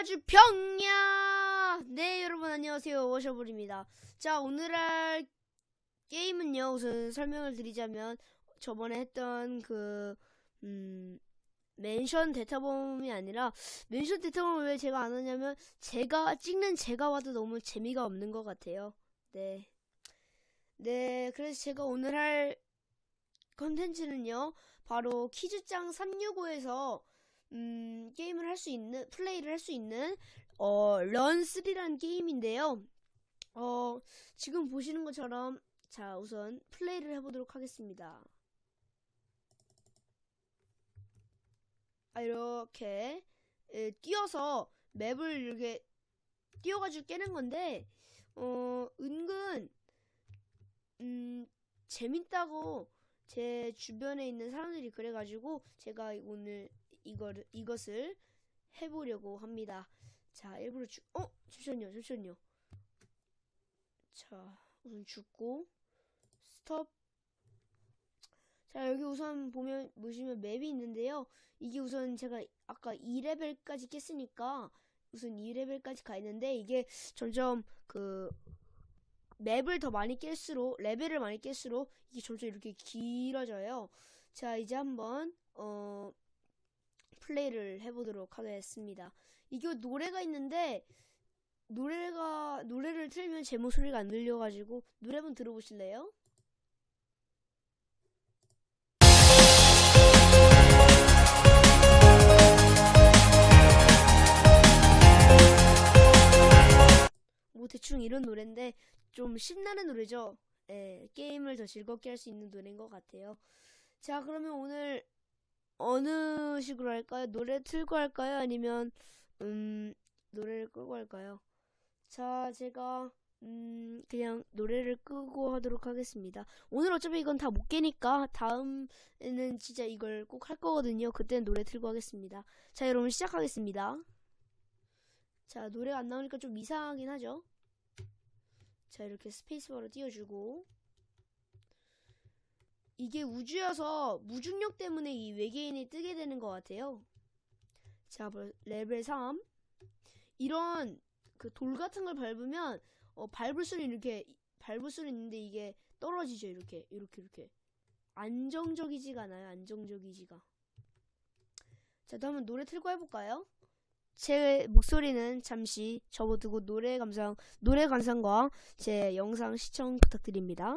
아주 병야! 네, 여러분 안녕하세요. 워셔블입니다. 자, 오늘 할 게임은요, 우선 설명을 드리자면, 저번에 했던 그, 음, 맨션 대타범이 아니라, 맨션 대타범을 왜 제가 안 하냐면, 제가, 찍는 제가 와도 너무 재미가 없는 것 같아요. 네. 네, 그래서 제가 오늘 할 컨텐츠는요, 바로 퀴즈짱 365에서, 음, 게임을 할 수 있는, 플레이를 할 수 있는, 어, 런3라는 게임인데요. 어, 지금 보시는 것처럼, 자, 우선 플레이를 해 보도록 하겠습니다. 아, 이렇게, 예, 뛰어서 맵을 이렇게 뛰어 가지고 깨는 건데, 어, 은근, 음, 재밌다고 제 주변에 있는 사람들이 그래가지고, 제가 오늘 이걸 이것을 해보려고 합니다. 자, 일부러 죽, 어, 잠시만요, 잠시만요. 자, 우선 죽고, 스톱. 자, 여기 우선 보면, 보시면 맵이 있는데요. 이게 우선 제가 아까 2레벨까지 깼으니까, 우선 2레벨까지 가 있는데, 이게 점점 그, 맵을 더 많이 깰수록, 레벨을 많이 깰수록, 이게 점점 이렇게 길어져요. 자, 이제 한번, 어, 플레이를 해보도록 하겠습니다. 이게 노래가 있는데 노래가 노래를 틀면 제 목소리가 안 들려가지고 노래 한번 들어보실래요? 뭐 대충 이런 노래인데 좀 신나는 노래죠. 예, 게임을 더 즐겁게 할 수 있는 노래인 것 같아요. 자, 그러면 오늘 어느 식으로 할까요? 노래 틀고 할까요? 아니면 음 노래를 끄고 할까요? 자, 제가 음 그냥 노래를 끄고 하도록 하겠습니다. 오늘 어차피 이건 다 못 깨니까 다음에는 진짜 이걸 꼭 할 거거든요. 그때는 노래 틀고 하겠습니다. 자, 여러분 시작하겠습니다. 자, 노래가 안 나오니까 좀 이상하긴 하죠? 자, 이렇게 스페이스바로 띄워주고 이게 우주여서 무중력 때문에 이 외계인이 뜨게 되는 것 같아요. 자, 벌- 레벨 3. 이런 그 돌 같은 걸 밟으면 어, 밟을 수는 이렇게 밟을 수는 있는데 이게 떨어지죠. 이렇게 이렇게 이렇게 안정적이지가 않아요. 안정적이지가. 자, 또 한번 노래 틀고 해볼까요? 제 목소리는 잠시 접어두고 노래 감상 노래 감상과 제 영상 시청 부탁드립니다.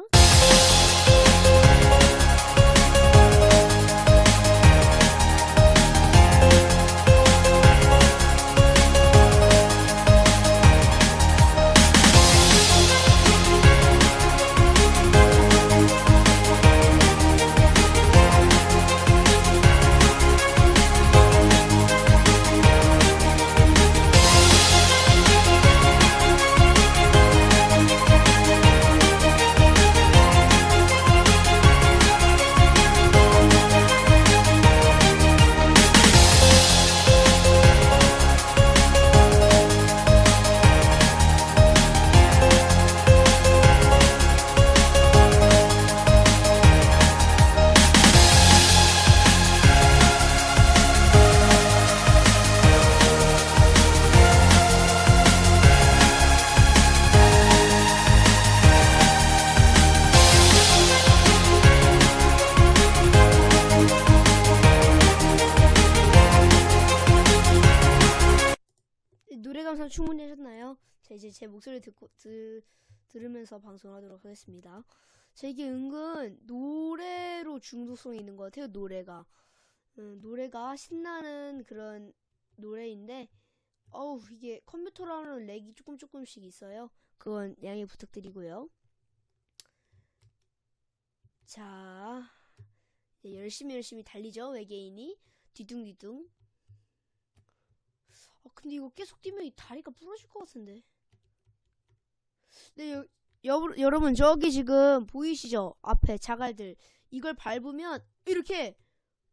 노래 감상 충분히 하셨나요? 자 이제 제 목소리 듣고 드, 들으면서 방송하도록 하겠습니다. 자 이게 은근 노래로 중독성이 있는 것 같아요. 노래가 음, 노래가 신나는 그런 노래인데 어우 이게 컴퓨터로는 렉이 조금 조금씩 있어요. 그건 양해 부탁드리고요. 자 이제 열심히 열심히 달리죠 외계인이 뒤뚱뒤뚱 아, 근데 이거 계속 뛰면 이 다리가 부러질 것 같은데. 네, 여, 여, 여러분, 저기 지금 보이시죠? 앞에 자갈들. 이걸 밟으면, 이렇게,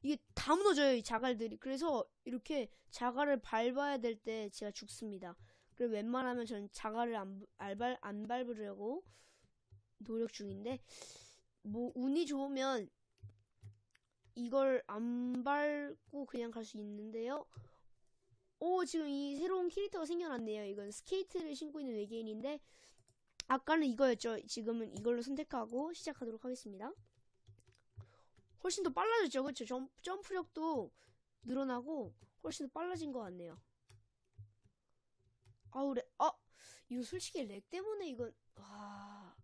이게 다 무너져요, 이 자갈들이. 그래서, 이렇게 자갈을 밟아야 될 때 제가 죽습니다. 그래서 웬만하면 전 자갈을 안, 안, 밟, 안 밟으려고 노력 중인데, 뭐, 운이 좋으면, 이걸 안 밟고 그냥 갈 수 있는데요. 오, 지금 이 새로운 캐릭터가 생겨났네요. 이건 스케이트를 신고 있는 외계인인데, 아까는 이거였죠. 지금은 이걸로 선택하고 시작하도록 하겠습니다. 훨씬 더 빨라졌죠. 그쵸? 점, 점프력도 늘어나고, 훨씬 더 빨라진 것 같네요. 아우, 렉, 아! 이거 솔직히 렉 때문에 이건, 와.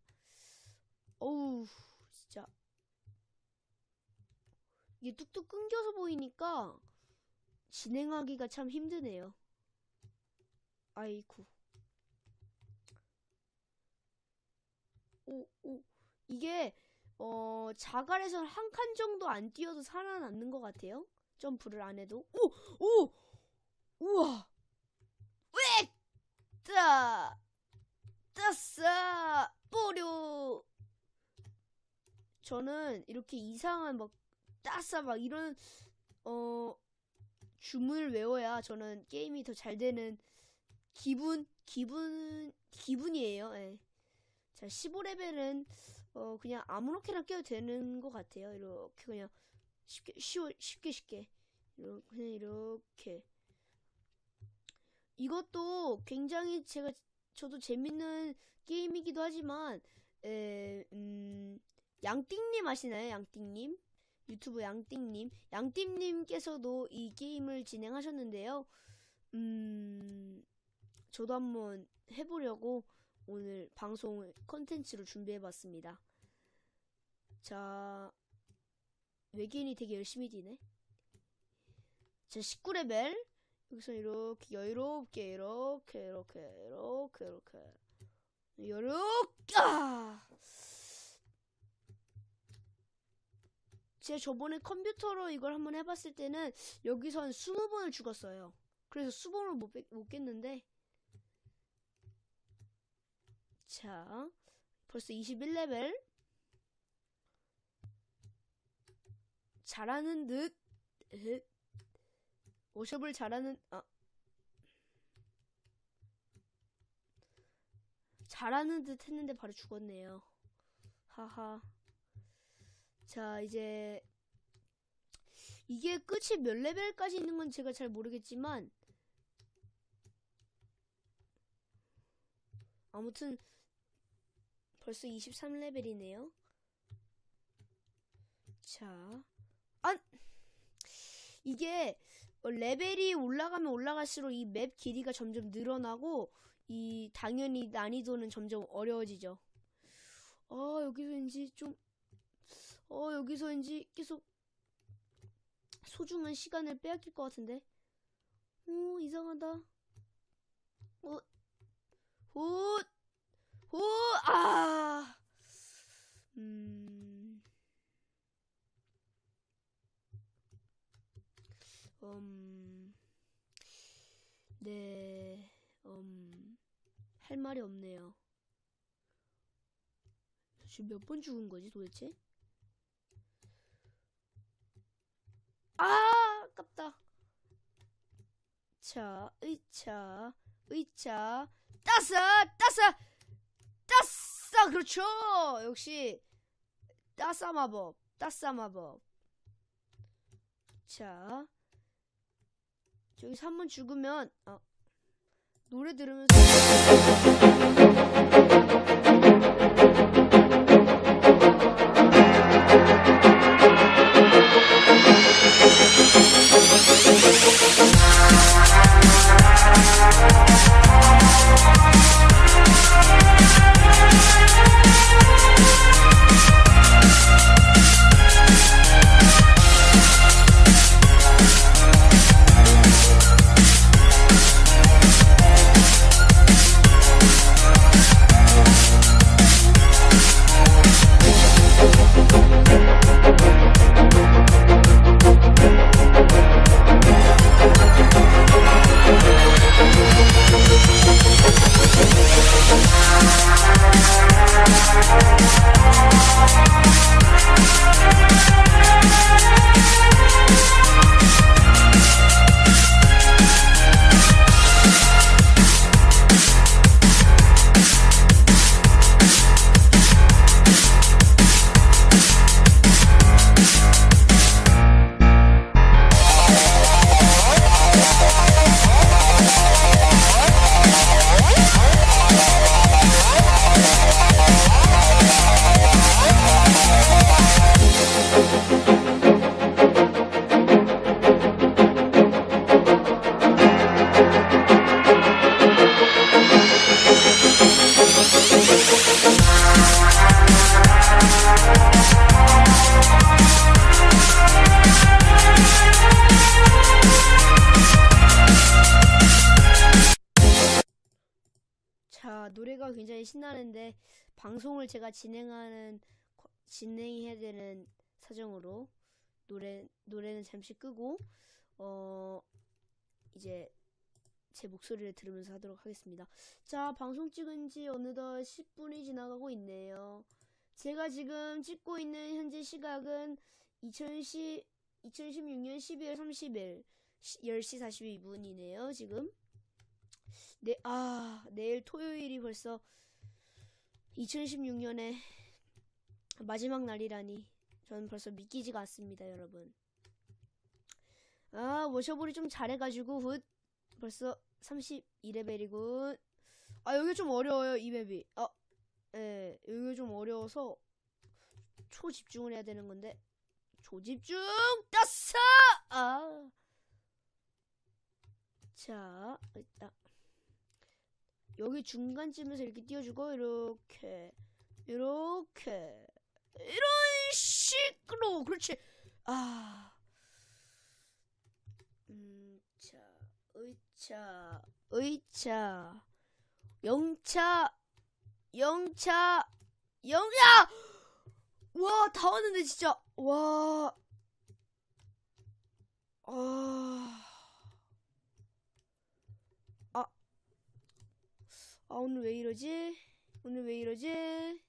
어우, 진짜. 이게 뚝뚝 끊겨서 보이니까, 진행하기가 참 힘드네요. 아이쿠. 오, 오. 이게, 어, 자갈에서 한칸 정도 안 뛰어도 살아남는 것 같아요. 점프를 안 해도. 오! 오! 우와! 왜! 따! 따싸! 뽀료! 저는 이렇게 이상한 막, 따싸 막 이런, 어, 주문을 외워야 저는 게임이 더 잘 되는 기분, 기분, 기분이에요. 예. 자, 15레벨은 어, 그냥 아무렇게나 껴도 되는 것 같아요. 이렇게 그냥 쉽게, 쉬워, 쉽게 쉽게. 이렇게, 그냥 이렇게. 이것도 굉장히 제가, 저도 재밌는 게임이기도 하지만, 에, 음, 양띵님 아시나요? 양띵님? 유튜브 양띵님. 양띵님께서도 이 게임을 진행하셨는데요. 음, 저도 한번 해보려고 오늘 방송 컨텐츠로 준비해봤습니다. 자, 외계인이 되게 열심히 뛰네. 자, 19레벨. 여기서 이렇게 여유롭게, 이렇게, 이렇게, 이렇게, 이렇게. 이렇게, 아! 제가 저번에 컴퓨터로 이걸 한번 해봤을 때는 여기선 20번을 죽었어요. 그래서 수번을 못, 뺏- 못 깼는데. 자, 벌써 21레벨. 잘하는 듯. 으. 워숍을 잘하는, 아. 잘하는 듯 했는데 바로 죽었네요. 하하. 자, 이제 이게 끝이 몇 레벨까지 있는 건 제가 잘 모르겠지만 아무튼 벌써 23레벨이네요. 자, 안 이게 어, 레벨이 올라가면 올라갈수록 이 맵 길이가 점점 늘어나고 이 당연히 난이도는 점점 어려워지죠. 아, 여기서 왠지 좀 어, 여기서 왠지 계속 소중한 시간을 빼앗길 것 같은데. 오, 이상하다. 어, 오, 오, 아, 음, 음, 네, 음, 할 말이 없네요. 지금 몇 번 죽은 거지 도대체? 으차, 으차, 으차, 따스, 따스, 따스, 그렇죠. 역시 따싸 마법, 따싸 마법. 자, 저기서 한 번 죽으면 어, 노래 들으면서. 신나는데 방송을 제가 진행하는 거- 진행해야 되는 사정으로 노래 노래는 잠시 끄고 어 이제 제 목소리를 들으면서 하도록 하겠습니다. 자, 방송 찍은 지 어느덧 10분이 지나가고 있네요. 제가 지금 찍고 있는 현재 시각은 2010, 2016년 12월 30일 10시 42분이네요, 지금. 네, 아, 내일 토요일이 벌써 2016년의 마지막 날이라니. 저는 벌써 믿기지가 않습니다, 여러분. 아, 워셔볼이 좀 잘해가지고, 훗, 벌써 32레벨이군. 아, 여기 좀 어려워요, 이 맵이. 아, 예, 여기 좀 어려워서 초집중을 해야 되는 건데. 초집중! 땄어! 아. 자, 일단. 여기 중간쯤에서 이렇게 띄워주고, 이렇게. 이렇게. 이런 식으로. 그렇지. 아. 음, 자, 의차, 의차, 영차, 영차, 영야! 와, 다 왔는데, 진짜. 와. 아. 아. 아, 오늘 왜 이러지? 오늘 왜 이러지?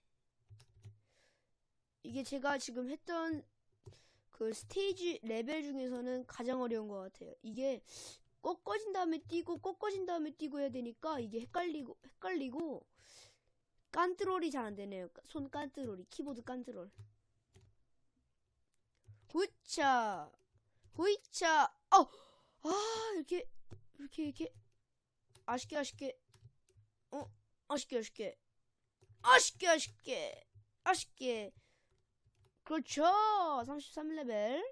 이게 제가 지금 했던 그 스테이지 레벨 중에서는 가장 어려운 것 같아요. 이게 꺾어진 다음에 뛰고 꺾어진 다음에 뛰고 해야 되니까 이게 헷갈리고 헷갈리고 깐트롤이 잘 안 되네요. 손 깐트롤이 키보드 깐트롤. 후차 후이차 어! 아 이렇게 이렇게 이렇게 아쉽게 아쉽게 어? 아쉽게 아쉽게. 아쉽게 아쉽게. 아쉽게. 그렇죠. 33레벨.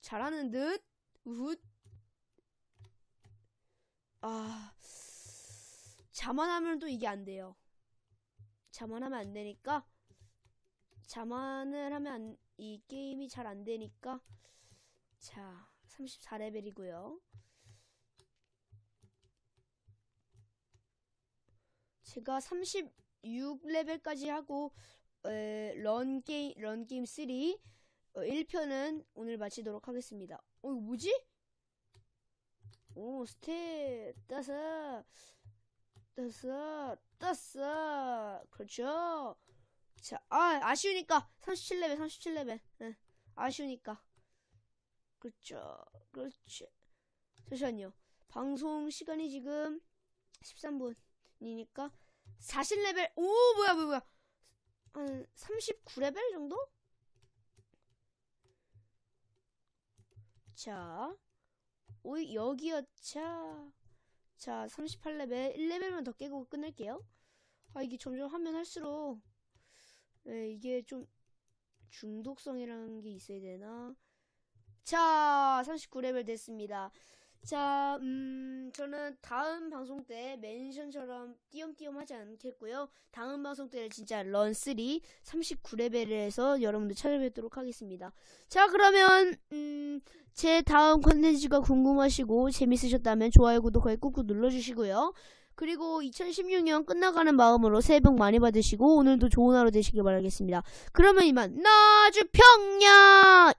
잘하는 듯. 훗. 아. 자만하면 또 이게 안 돼요. 자만하면 안 되니까. 자만을 하면 안- 이 게임이 잘 안 되니까. 자 34레벨이고요 제가 36레벨까지 하고 에, 런 게임 런 게임 3 어, 1편은 오늘 마치도록 하겠습니다. 어 이거 뭐지? 오 스탯 따서 따서 따서 그렇죠. 자, 아 아쉬우니까 37레벨 37레벨. 네, 아쉬우니까. 그렇죠. 그렇지. 잠시만요. 방송 시간이 지금 13분이니까 40레벨. 오 뭐야 뭐야 뭐야. 한 39레벨 정도? 자, 오 여기였자. 자, 38레벨, 1레벨만 더 깨고 끝낼게요. 아, 이게 점점 하면 할수록, 네, 이게 좀 중독성이라는 게 있어야 되나? 자, 39레벨 됐습니다. 자, 음, 저는 다음 방송 때 멘션처럼 띄엄띄엄 하지 않겠고요. 다음 방송 때는 진짜 런3 39레벨을 해서 여러분들 찾아뵙도록 하겠습니다. 자, 그러면, 음, 제 다음 컨텐츠가 궁금하시고 재밌으셨다면 좋아요, 구독하기 꾹꾹 눌러주시고요. 그리고 2016년 끝나가는 마음으로 새해 복 많이 받으시고 오늘도 좋은 하루 되시길 바라겠습니다. 그러면 이만 나주 평야